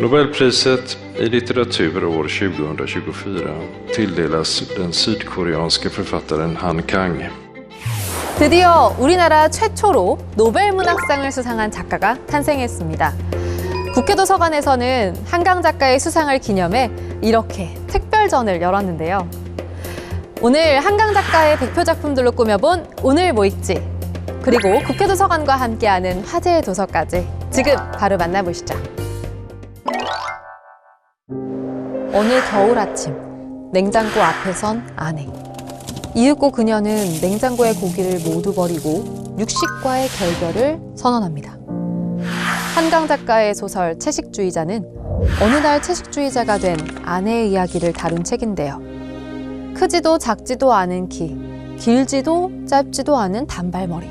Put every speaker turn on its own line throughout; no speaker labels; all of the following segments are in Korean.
Nobelpriset i litteratur år 2024 tilldelas den sydkoreanske författaren Han Kang.
드디어 우리나라 최초로 노벨 문학상을 수상한 작가가 탄생했습니다. 국회도서관에서는 한강 작가의 수상을 기념해 이렇게 특별전을 열었는데요. 오늘 한강 작가의 대표 작품들로 꾸며본 오늘 뭐 읽지 그리고 국회도서관과 함께하는 화제의 도서까지 지금 바로 만나보시죠. 어느 겨울 아침 냉장고 앞에 선 아내. 이윽고 그녀는 냉장고의 고기를 모두 버리고 육식과의 결별을 선언합니다. 한강 작가의 소설 채식주의자는 어느 날 채식주의자가 된 아내의 이야기를 다룬 책인데요. 크지도 작지도 않은 키, 길지도 짧지도 않은 단발머리.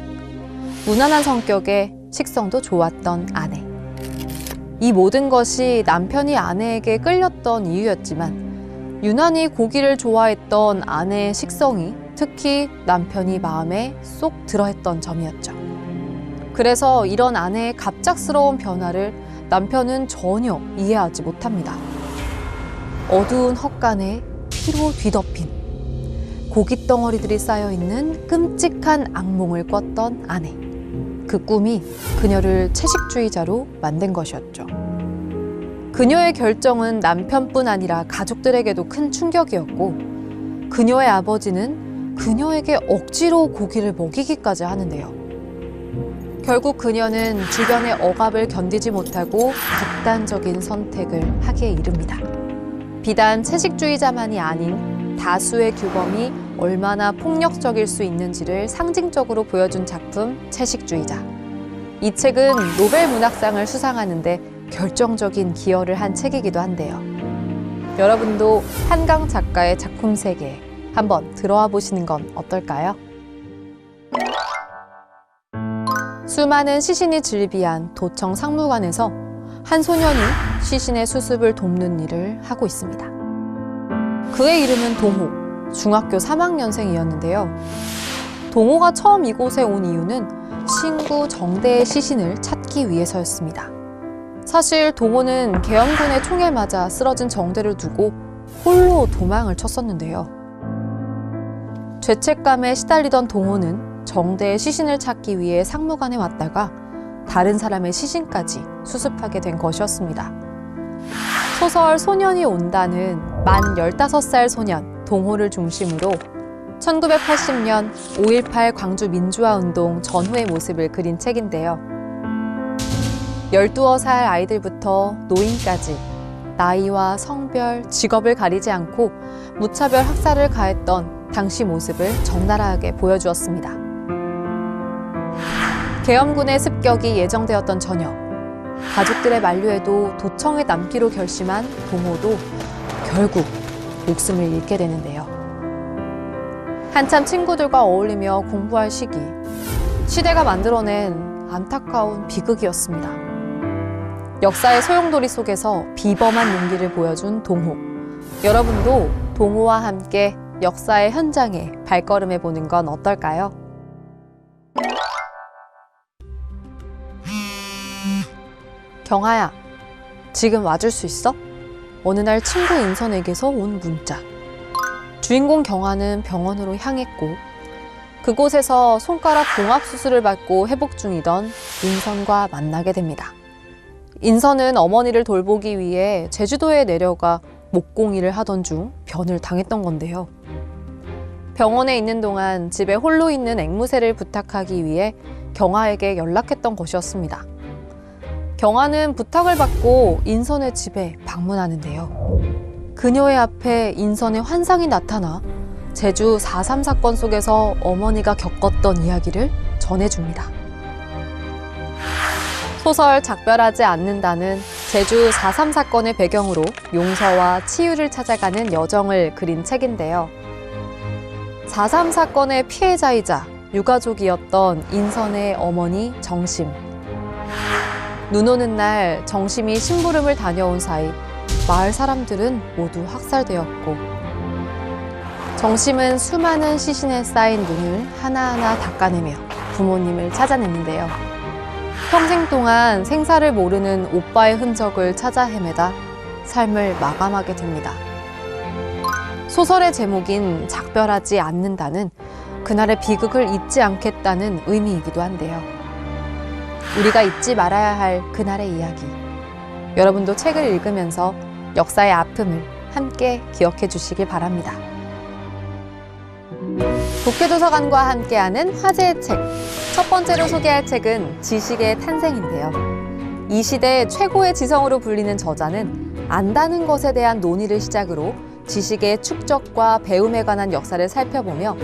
무난한 성격에 식성도 좋았던 아내. 이 모든 것이 남편이 아내에게 끌렸던 이유였지만 유난히 고기를 좋아했던 아내의 식성이 특히 남편이 마음에 쏙 들어했던 점이었죠. 그래서 이런 아내의 갑작스러운 변화를 남편은 전혀 이해하지 못합니다. 어두운 헛간에 피로 뒤덮인 고깃 덩어리들이 쌓여 있는 끔찍한 악몽을 꿨던 아내. 그 꿈이 그녀를 채식주의자로 만든 것이었죠. 그녀의 결정은 남편뿐 아니라 가족들에게도 큰 충격이었고, 그녀의 아버지는 그녀에게 억지로 고기를 먹이기까지 하는데요. 결국 그녀는 주변의 억압을 견디지 못하고 극단적인 선택을 하기에 이릅니다. 비단 채식주의자만이 아닌 다수의 규범이 얼마나 폭력적일 수 있는지를 상징적으로 보여준 작품 채식주의자. 이 책은 노벨 문학상을 수상하는데 결정적인 기여를 한 책이기도 한데요. 여러분도 한강 작가의 작품 세계에 한번 들어와 보시는 건 어떨까요? 수많은 시신이 즐비한 도청 상무관에서 한 소년이 시신의 수습을 돕는 일을 하고 있습니다. 그의 이름은 동호, 중학교 3학년생이었는데요. 동호가 처음 이곳에 온 이유는 친구 정대의 시신을 찾기 위해서였습니다. 사실 동호는 계엄군의 총에 맞아 쓰러진 정대를 두고 홀로 도망을 쳤었는데요. 죄책감에 시달리던 동호는 정대의 시신을 찾기 위해 상무관에 왔다가 다른 사람의 시신까지 수습하게 된 것이었습니다. 소설 소년이 온다는 만 15살 소년 동호를 중심으로 1980년 5.18 광주 민주화운동 전후의 모습을 그린 책인데요. 12살 아이들부터 노인까지 나이와 성별, 직업을 가리지 않고 무차별 학살을 가했던 당시 모습을 적나라하게 보여주었습니다. 계엄군의 습격이 예정되었던 저녁, 가족들의 만류에도 도청에 남기로 결심한 동호도 결국 목숨을 잃게 되는데요. 한참 친구들과 어울리며 공부할 시기, 시대가 만들어낸 안타까운 비극이었습니다. 역사의 소용돌이 속에서 비범한 용기를 보여준 동호. 여러분도 동호와 함께 역사의 현장에 발걸음해 보는 건 어떨까요? 경아야, 지금 와줄 수 있어? 어느 날 친구 인선에게서 온 문자. 주인공 경아는 병원으로 향했고, 그곳에서 손가락 봉합 수술을 받고 회복 중이던 인선과 만나게 됩니다. 인선은 어머니를 돌보기 위해 제주도에 내려가 목공일을 하던 중 변을 당했던 건데요. 병원에 있는 동안 집에 홀로 있는 앵무새를 부탁하기 위해 경아에게 연락했던 것이었습니다. 경아는 부탁을 받고 인선의 집에 방문하는데요. 그녀의 앞에 인선의 환상이 나타나 제주 4.3 사건 속에서 어머니가 겪었던 이야기를 전해줍니다. 소설 작별하지 않는다는 제주 4.3 사건의 배경으로 용서와 치유를 찾아가는 여정을 그린 책인데요. 4.3 사건의 피해자이자 유가족이었던 인선의 어머니 정심. 눈 오는 날 정심이 심부름을 다녀온 사이 마을 사람들은 모두 학살되었고 정심은 수많은 시신에 쌓인 눈을 하나하나 닦아내며 부모님을 찾아냈는데요. 평생 동안 생사를 모르는 오빠의 흔적을 찾아 헤매다 삶을 마감하게 됩니다. 소설의 제목인 작별하지 않는다는 그날의 비극을 잊지 않겠다는 의미이기도 한데요. 우리가 잊지 말아야 할 그날의 이야기. 여러분도 책을 읽으면서 역사의 아픔을 함께 기억해 주시길 바랍니다. 독해도서관과 함께하는 화제의 책. 첫 번째로 소개할 책은 지식의 탄생인데요. 이 시대 최고의 지성으로 불리는 저자는 안다는 것에 대한 논의를 시작으로 지식의 축적과 배움에 관한 역사를 살펴보며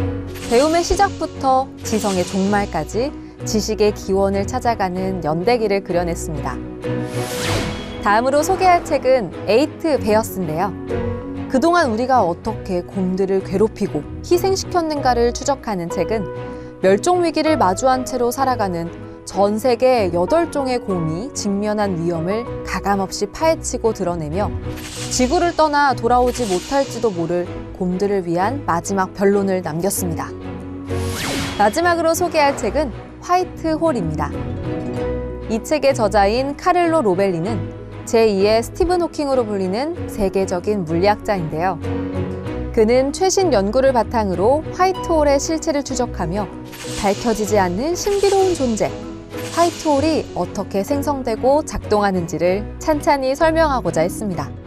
배움의 시작부터 지성의 종말까지 지식의 기원을 찾아가는 연대기를 그려냈습니다. 다음으로 소개할 책은 에이트 베어스인데요. 그동안 우리가 어떻게 곰들을 괴롭히고 희생시켰는가를 추적하는 책은 멸종 위기를 마주한 채로 살아가는 전 세계 8종의 곰이 직면한 위험을 가감없이 파헤치고 드러내며 지구를 떠나 돌아오지 못할지도 모를 곰들을 위한 마지막 변론을 남겼습니다. 마지막으로 소개할 책은 화이트 홀입니다. 이 책의 저자인 카를로 로벨리는 제2의 스티븐 호킹으로 불리는 세계적인 물리학자인데요. 그는 최신 연구를 바탕으로 화이트홀의 실체를 추적하며 밝혀지지 않는 신비로운 존재, 화이트홀이 어떻게 생성되고 작동하는지를 찬찬히 설명하고자 했습니다.